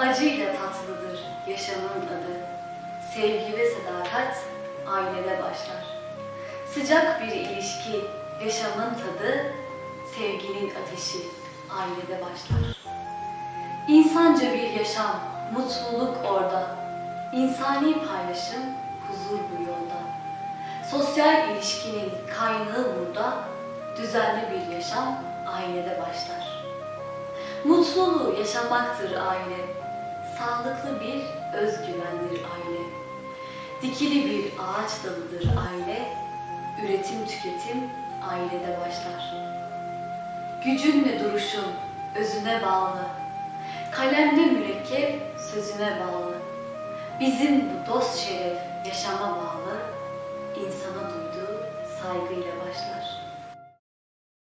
acıyla tatlıdır yaşamın adı. Sevgi ve sadakat ailede başlar. Sıcak bir ilişki yaşamın tadı, sevginin ateşi ailede başlar. İnsanca bir yaşam, mutluluk orada. İnsani paylaşım, huzur bu yolda. Sosyal ilişkinin kaynağı burada. Düzenli bir yaşam ailede başlar. Mutluluğu yaşamaktır aile. Sağlıklı bir özgüvendir aile. Dikili bir ağaç dalıdır aile. Üretim tüketim ailede başlar. Gücünle duruşun özüne bağlı. Kalemde mürekkep sözüne bağlı. Bizim bu dost şeref yaşama bağlı. insana duyduğu saygıyla başlar.